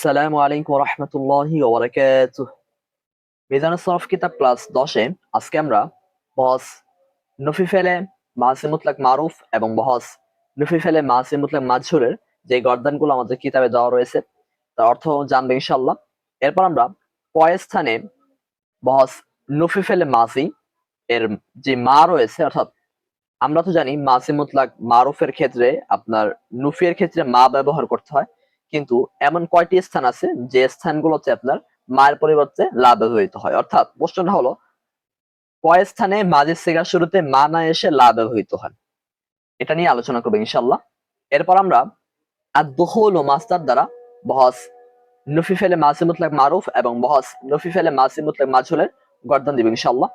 আসসালামু আলাইকুম রহমতুল্লাহি মিজান সরফ কিতাব ক্লাস দশে, আজকে আমরা বহস নফি ফেলে মাসি মুতলাক মারুফ এবং বহস নফি ফেলে মাসি মুতলাক মাজহুরের যে গর্দানগুলো আমাদের কিতাবে দেওয়া রয়েছে, তার অর্থ জানবে ইনশাল্লাহ এরপর আমরা কয় স্থানে বহস নফি ফেলে মাসি এর যে মা রয়েছে, অর্থাৎ আমরা তো জানি মাসি মুতলাক মারুফের ক্ষেত্রে আপনার নুফিয়ের ক্ষেত্রে মা ব্যবহার করতে হয়। কিন্তু এমন কয়টি স্থান আছে যে স্থানগুলোতে আপনার মায়ের পরিবর্তে লা ব্যবহৃত হয়? অর্থাৎ প্রশ্নটা হলো, কয় স্থানে মাঝের সিগার শুরুতে মা না এসে লা ব্যবহৃত হয়? এটা নিয়ে আলোচনা করব ইনশাল্লাহ এরপর আমরা আদুহুল ও মাস্টার দ্বারা বহস নফি ফেলে মাসি মুতলাক মারুফ এবং বহস নফি ফেলে মাসি মুতলাক মাজহুলের গর্দান দিব ইনশাল্লাহ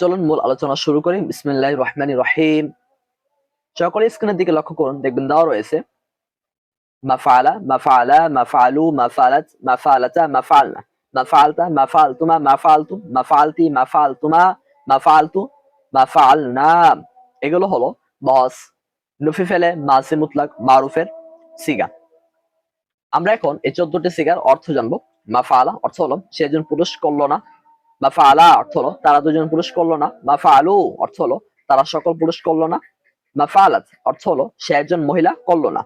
চলুন মূল আলোচনা শুরু করি। বিসমিল্লাহ রহমানি রহিম। সকলে স্ক্রিনের দিকে লক্ষ্য করুন, দেখবেন দেওয়া রয়েছে মাফালা মাফালা মাফালু মাফালাত মাফালাতা মাফালনা মাফালতা মাফালতুমা মাফালতুম মাফালতি মাফালতুমা মাফালতু মাফালনা এগুলো হলো বস, লুফি ফেলে, মাসি মুতলাক, মারুফের সিগা। আমরা এখন এই চোদ্দটি সিগার অর্থ জানব। মাফালা অর্থ হলো সে একজন পুরুষ করল না। মাফালা অর্থ হলো তারা দুজন পুরুষ করল না। মাফালু অর্থ হলো তারা সকল পুরুষ করল না। মাফালাত অর্থ হলো সে একজন মহিলা করল না।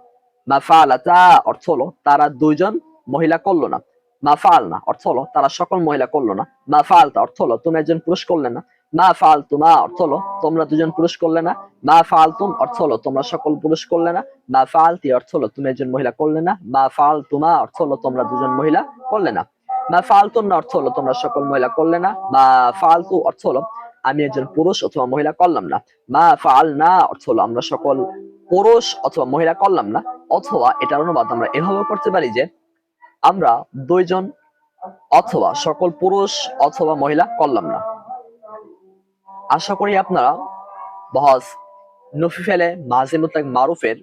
অর্থ হলো তারা দুইজন মহিলা করল না মাফাল না অর্থ হলো তারা সকল মহিলা করল না মাফালতা অর্থ হলো তুমি একজন পুরুষ করলে না মা ফাল তুমা অর্থ হলো তোমরা দুজন পুরুষ করলে না মা ফাল তুম অর্থ হলো তোমরা সকল পুরুষ করলে না মা ফালতি অর্থ হলো তুমি একজন মহিলা করলে না মা ফাল তুমা অর্থ হলো তোমরা দুজন মহিলা করলে না মা ফালতুন না অর্থ হলো তোমরা সকল মহিলা করলে না মা ফালতু অর্থ হলো আমি একজন পুরুষ অথবা মহিলা করলাম না মা ফাল না অর্থ হলো আমরা সকল পুরুষ অথবা মহিলা করলাম না, অথবা এটার অনুবাদ আমরা এভাবে করতে পারি যে আমরা দুইজন অথবা সকল পুরুষ অথবা মহিলা করলাম না। আশা করি আপনারা বহস নফি ফেলে মাঝে মুতলাক মারুফের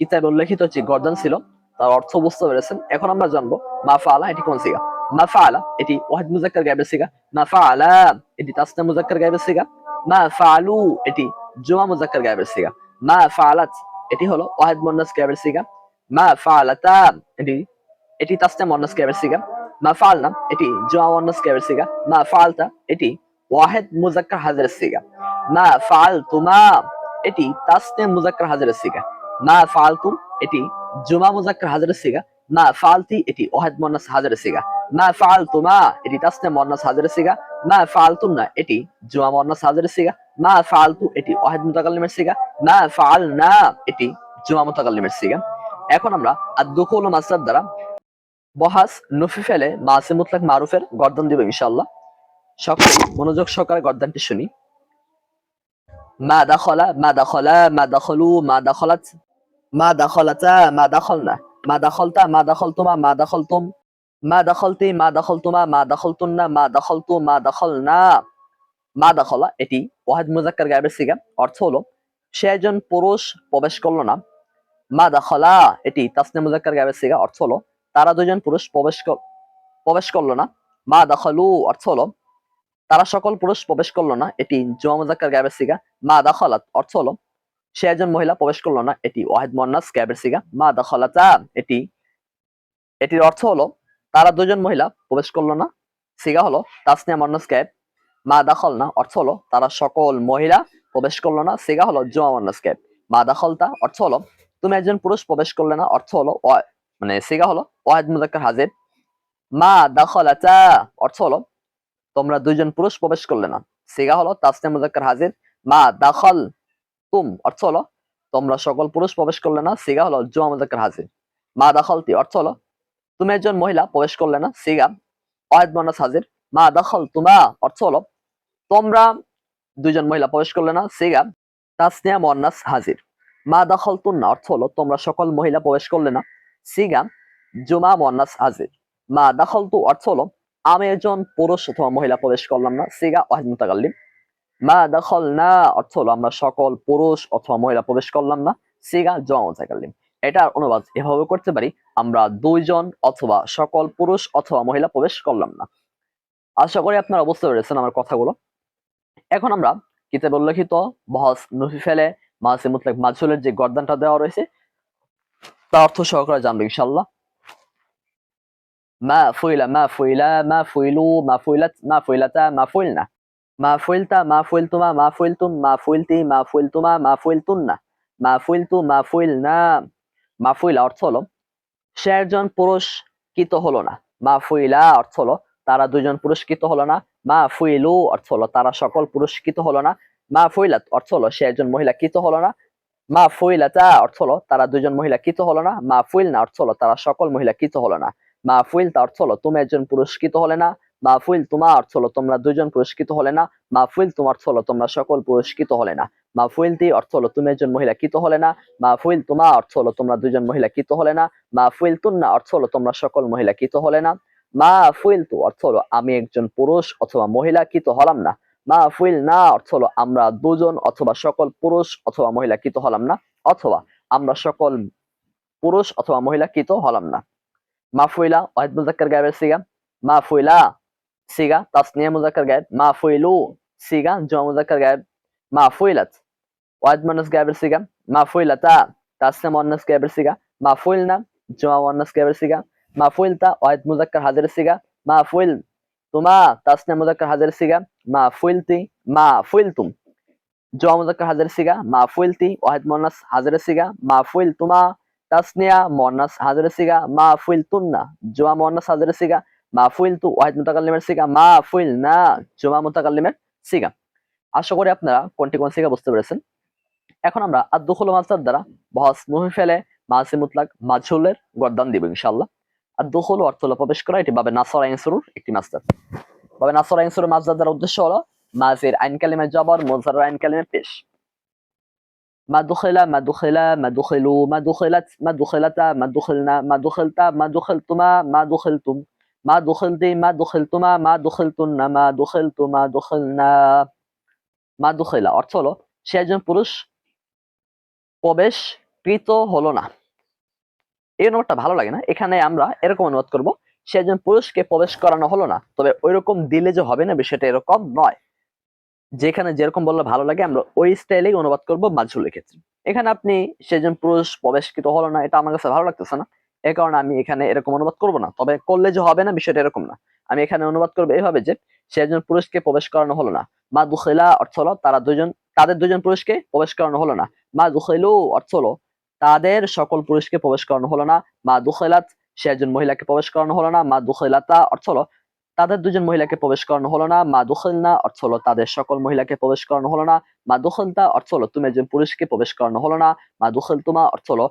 কিতাবে উল্লেখিত যে গর্দান ছিল, তার অর্থ বুঝতে পেরেছেন। এখন আমরা জানব মাফা আলা এটি কোন সিগা? মাফালা এটি ওয়াহিদ মুজাক্কার গায়েবের সিগা। মাফালা এটি তাসনা মুজাক্কার গায়েবের সিগা। মাফালু এটি জুমা মুজাক্কার গায়েবের সিগা। মা ফালাত এটি হলো ওয়াহিদ মুন্নাস গায়েবের সিগা। মা ফালাতা এটি এটি তাসনা মুন্নাস গায়েবের সিগা। মা ফালনা এটি জুমা মুন্নাস গায়েবের সিগা। মা ফালতা এটি ওয়াহেদ মুজাক্কার হাজারের সিগা। মা ফালতুমা এটি তাসনে মুজাক্কার হাজারের সিগা। মা ফালতুম এটি জুমা মুজাক্কার হাজারের সিগা। মা ফালতি এটি ওয়াহেদ মুন্নাস হাজারের সিগা। মা ফালতুমা এটি তাসনে মুন্নাস হাজারের সিগা। মা ফালতুম না এটি জুমা মুন্নাস হাজারের সিগা। মা ফালতু, এটি ওয়াহেদ মুতাকাল্লিমের সিগা। মা ফালনা, এটি জুমা মুতাকাল্লিমের সিগা। এখন আমরা আদ-দুখুল মাসদার দ্বারা বহাস নফি ফেলে মাসে মুতলাক মারুফের গর্দন দিব ইনশাআল্লাহ। সকলে মনোযোগ সহকারে গর্দানটি শুনি। মা দাখলা মা দাখলা, মা দাখলু, মা দাখলাত, মা দাখলাতা, মা দাখলনা, মা দাখলতা, মা দাখলতুমা, মা দাখলতুম, মা দাখলতি, মা দাখলতুমা, মা দাখলতুন্না, মা দাখলতু, মা দাখলনা। মা দাখলা, এটি ওয়াহিদ মুজাক্কার গায়েবের সিগা, অর্থ হলো, সে একজন পুরুষ প্রবেশ করল না। মা দাখলা, এটি তাসনে মুজাক্কার গায়েবের সিগা, অর্থ হলো, তারা দুজন পুরুষ প্রবেশ প্রবেশ করল না। মা দাখলু, অর্থ হলো, তারা সকল পুরুষ প্রবেশ করল না, এটি জুমা মুজাক্কার গায়েবের সিগা। মা দাখলাত অর্থ হলো, সে একজন মহিলা প্রবেশ করল না, এটি ওয়াহিদ মোয়ান্নাস গায়েবের সিগা। মা দাখলাতা, এটি, এটির অর্থ হলো, তারা দুজন মহিলা প্রবেশ করল না। সিগা হলো তাসনিয়া মোয়ান্নাস গায়েব মা দাখল না, অর্থ হলো তারা সকল মহিলা প্রবেশ করল না, সিগা হলো জুমা মোয়ান্নাস গায়েব মা দাখলতা অর্থ হলো তুমি একজন পুরুষ প্রবেশ করলে না, অর্থ হলো মানে সিগা হলো ওয়াহিদ মুজাক্কার হাজির। মা দাখলাতা, অর্থ হলো তোমরা দুইজন পুরুষ প্রবেশ করলে না, সিগা হলো তাসনে মুজাক্কার হাজির। মা দাখল তুম, অর্থ হলো তোমরা সকল পুরুষ প্রবেশ করলে না, সিগা হলো জুমা মুজাক্কার হাজির। মা দাখলতি অর্থ হলো তুমি একজন মহিলা প্রবেশ করলে না, সিগা ওয়াহিদ মোনাস হাজির। মা দাখল, তুমা অর্থ হলো, তোমরা দুইজন মহিলা প্রবেশ করলে না সিগা তাসনিয়া মোয়ান্নাস হাজির। মা দাখল তুন্না অর্থ হলো, তোমরা সকল মহিলা প্রবেশ করলে না সিগা জুমা মোয়ান্নাস হাজির। মা দাখল তু, অর্থ হলো, আমি একজন পুরুষ অথবা মহিলা প্রবেশ করলাম না সিগা ওয়াহিদ মুতাকাল্লিম মা দখল না, অর্থ হলো, আমরা সকল পুরুষ অথবা মহিলা প্রবেশ করলাম না সিগা জমা মুতাকাল্লিম এটার অনুবাদ এভাবে করতে পারি, আমরা দুইজন অথবা সকল পুরুষ অথবা মহিলা প্রবেশ করলাম না। আশা করি আপনারা বুঝতে পেরেছেন আমার কথাগুলো। এখন আমরা কিতাবে উল্লেখিত বহস নফি ফেলে মাসি মুতলাক মাজহুলের যে গর্দানটা দেওয়া রয়েছে, তার অর্থ সহকারে জানব ইনশাল্লাহ মা ফুইলা মা ফুইলা, মা ফুইলু, মা ফুইলাত, মা ফুইলাতা, মা ফুইলনা। মা ফুইলতা, মা ফুইলতুমা, মা মা ফুইলতি, মা মা মা মা মা ফুইলা অর্থ হলো, সে একজন পুরস্কৃত হলো না। মা ফুইলা অর্থ হলো তারা দুজন পুরস্কৃত হলো না মা ফুইলু অর্থ হলো তারা সকল পুরস্কৃত হলো না মা ফুইলাত অর্থ হলো সে একজন মহিলা কৃত হলো না মা ফুইলাতা অর্থ হলো তারা দুজন মহিলা কৃত হলো না মা ফুইলনা অর্থ হলো তারা সকল মহিলা কৃত হলো না মা ফুইলতা অর্থ হলো তুমি একজন পুরস্কৃত হলে না মা ফুইল তোমা অর্থ হলো তোমরা দুজন পুরস্কৃত হলে না মা ফুইল তোমার অর্থ হলো তোমরা সকল পুরস্কৃত হলে না মা ফুইলতি অর্থ হলো তুমি একজন মহিলা কৃত হলে না মা ফুইল তোমা অর্থ হলো তোমরা দুজন মহিলা কৃত হলে না মা ফুইল তুন্না অর্থ হলো তোমরা সকল মহিলা কৃত হলে না মা ফুইল তু, অর্থ হলো আমি একজন পুরুষ অথবা মহিলা কৃত হলাম না? মা ফুইল না, অর্থ হলো আমরা দুজন অথবা সকল পুরুষ অথবা মহিলা কৃত হলাম না? অথবা আমরা সকল পুরুষ অথবা মহিলা কৃত হলাম না? মাফুইলা ওয়াহিদ মুজাক্কার গায়েবের সিগা। মাফুইলা সিগা, তাসনিয়া মুজাক্কার গায়েব। মাফুইলু সিগা জমা মুজাক্কার গায়েব। মাফুইলাত ওয়াহিদ মুন্নাস গায়েবের সিগা। মাফুইলাতা তাসনিয়া মুন্নাস গায়েবের সিগা। মাফুইলনা জমা মুন্নাস গায়েবের সিগা। মাফুইলতা ওয়াহিদ মুজাক্কার হাজির সিগা। মাফুইল তুমা, তাসনিয়া মুজাক্কার হাজির সিগা। মাফুইলতি মাফুইলতুম জমা মুজাক্কার হাজির সিগা মাফুইলতি ওয়াহিদ মুন্নাস হাজির সিগা। মাফুইল তুমা, তাসনিয়া মুয়ান্নাস হাজিরের সিগা। মাফুইল তুন্না জুমা মুয়ান্নাস হাজিরের সিগা। মাফুইল তু ওয়াহিদ মুতাকাল্লিমের সিগা। মাফুইল না জুমা মুতাকাল্লিমের সিগা। আশা করি আপনারা কোনটি কোন সিগা বুঝতে পেরেছেন। এখন আমরা আদুখুল মাস্টার দ্বারা বহস মুহি ফেলে মাসি মুতলাক গর্দান দিব ইনশাআল্লাহ আদুখুল অর্থ হলো প্রবেশ করা এটি বাবে নাসর আইনসুরুর একটি মাস্টার বাবে নাসর আইনসুরুর মাসদার দ্বারা উদ্দেশ্য হলো মাজির আইন কালিমের জবর মোজার আইন কালিমের পেশ ما دخل ما دخل ما دخلوا ما دخلت ما دخلتا ما دخلنا ما دخلتا ما دخلتما ما دخلتم ما دخلتي ما دخلتما ما دخلتن ما دخلت ما دخلنا মা দুখেলা অর্থ হলো সে একজন পুরুষ প্রবেশকৃত হলো না এই অনুবাদটা ভালো লাগে না। এখানে আমরা এরকম অনুবাদ করব, সে একজন পুরুষকে প্রবেশ করানো হলো না, তবে ওইরকম দিলে যে হবে না বিষয়টা এরকম নয়। যেখানে যেরকম বললে ভালো লাগে, আমরা ওই স্টাইলেই অনুবাদ করব মাজহুলের ক্ষেত্রে এখানে আপনি সেজন পুরুষ প্রবেশকৃত হলো না, এটা আমার কাছে ভালো লাগতেছে না। এই কারণে আমি এখানে এরকম অনুবাদ করব না, তবে করলে যে হবে না বিষয়টা এরকম না। আমি এখানে অনুবাদ করব এইভাবে যে, সে একজন পুরুষকে প্রবেশ করানো হলো না। মা দুখেলা অর্থ হলো তারা দুজন, তাদের দুজন পুরুষকে প্রবেশ করানো হলো না। মা দুখেলু অর্থ হলো তাদের সকল পুরুষকে প্রবেশ করানো হলো না মা দুখেলাত সে একজন মহিলাকে প্রবেশ করানো হলো না মা দুখেলাতা অর্থ হলো তাদের দুজন মহিলাকে প্রবেশ করানো হলো না মা দুখলনা অর্থ হলো তাদের সকল মহিলাকে প্রবেশ করানো হলো না মা দুখলতা অর্থ হলো তুমি একজন পুরুষকে প্রবেশ করানো হলো না মা দুখল তোমা অর্থ হলো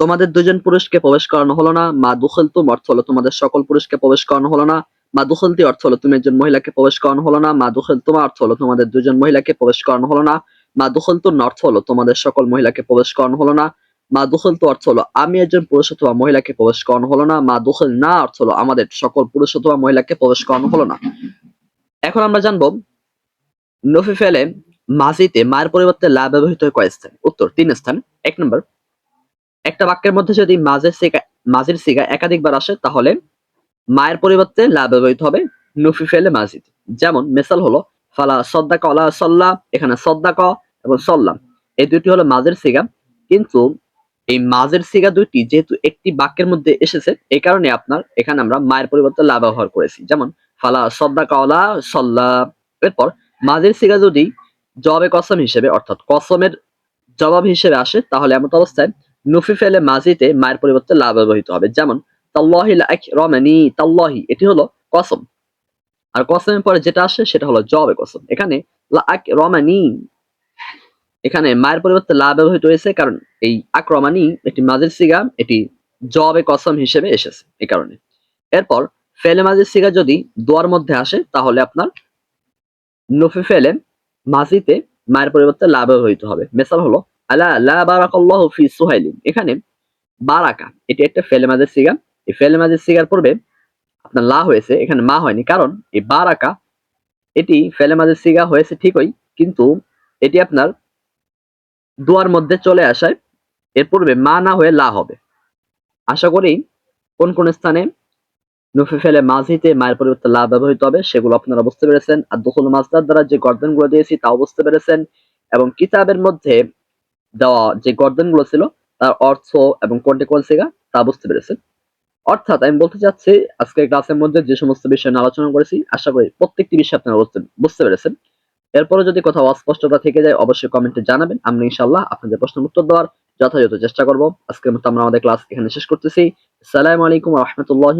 তোমাদের দুজন পুরুষকে প্রবেশ করানো হলো না মা দুখল তুম অর্থ হলো তোমাদের সকল পুরুষকে প্রবেশ করানো হলো না মা দুখলতি অর্থ হলো তুমি একজন মহিলাকে প্রবেশ করানো হলো না মা দুখল তোমা অর্থ হলো তোমাদের দুজন মহিলাকে প্রবেশ করানো হলো না মা দুখল তুন অর্থ হলো তোমাদের সকল মহিলাকে প্রবেশ করানো হলো না মা দুখল তো অর্থ হলো, আমি একজন পুরুষ অথবা মহিলাকে প্রবেশ করানো হলো না মা দুখল না অর্থ হলো আমাদের সকল পুরুষ অথবা মহিলাকে প্রবেশ করানো হলো না। এখন আমরা জানব, নফি ফেলে মাজিতে মায়ের পরিবর্তে লা ব্যবহৃত হয় কয় স্থান? উত্তর, তিন স্থান। এক নম্বর, একটা বাক্যের মধ্যে যদি মাঝের সিগা মাঝির সিগা একাধিকবার আসে, তাহলে মায়ের পরিবর্তে লা ব্যবহৃত হবে নফি ফেলে মাজিদ। যেমন, মেসাল হলো, ফালা সদ্দাক অলা সল্লা, এখানে সদ্দাক এবং সল্লাম। এই দুটি হলো মাঝের সিগা কিন্তু এই মাঝের সিগা দুইটি যেহেতু একটি বাক্যের মধ্যে এসেছে, এই কারণে আপনার এখানে আমরা মায়ের পরিবর্তে লা ব্যবহার করেছি। যেমন, ফালা সদ্দা কাওলা সল্লা। এরপর, মাঝের সিগা যদি জবাবে কসম হিসেবে, অর্থাৎ কসমের জবাব হিসেবে আসে, তাহলে এমন অবস্থায় নুফি ফেলে মাঝিতে মায়ের পরিবর্তে লা ব্যবহৃত হবে। যেমন, তাল্লাহি লাক রমানি তাল্লাহি, এটি হলো কসম। আর কসমের পরে যেটা আসে, সেটা হলো জবাবে কসম। এখানে লাক রমানি এখানে মায়ের পরিবর্তে লা ব্যবহৃত হয়েছে, কারণ এই আক্রমানি একটি মাঝের সিগা, এটি জবে কসম হিসেবে এসেছে এই কারণে। এরপর ফেলে মাঝের সিগা যদি দোয়ার মধ্যে আসে, তাহলে আপনার নফি ফেলে মাঝিতে মায়ের পরিবর্তে লা ব্যবহৃত হবে। মেসাল হলো, আলা লা বারাকাল্লাহু ফি সুহাইলিন। এখানে বারাকা, এটি একটা ফেলে মাঝের সিগা। এই ফেলে মাঝের সিগার পূর্বে আপনার লা হয়েছে, এখানে মা হয়নি, কারণ এই বারাকা, এটি ফেলে মাঝের সিগা হয়েছে ঠিকই, কিন্তু এটি আপনার দোয়ার মধ্যে চলে আসায় এর পূর্বে মা না হয়ে লা হবে। আশা করি কোন কোন স্থানে নফি ফেলে মাঝিতে মায়ের পরিবর্তে লা ব্যবহৃত হবে, সেগুলো আপনারা বুঝতে পেরেছেন। আর দখল মাছদার দ্বারা যে গর্দনগুলো দিয়েছি, তাও বুঝতে পেরেছেন। এবং কিতাবের মধ্যে দেওয়া যে গর্দনগুলো ছিল, তার অর্থ এবং কোনটি কোন সিগা, তা বুঝতে পেরেছেন। অর্থাৎ আমি বলতে চাচ্ছি, আজকের ক্লাসের মধ্যে যে সমস্ত বিষয় নিয়ে আলোচনা করেছি, আশা করি প্রত্যেকটি বিষয় আপনারা বুঝতে- বুঝতে পেরেছেন। এরপরে যদি কোথাও অস্পষ্টতা থেকে যায়, অবশ্যই কমেন্টে জানাবেন। আমরা ইনশাল্লাহ আপনাদের প্রশ্নের উত্তর দেওয়ার যথাযথ চেষ্টা করব। আজকের মতো আমরা আমাদের ক্লাস এখানে শেষ করতেছি। আসসালামু আলাইকুম রহমতুল্লাহ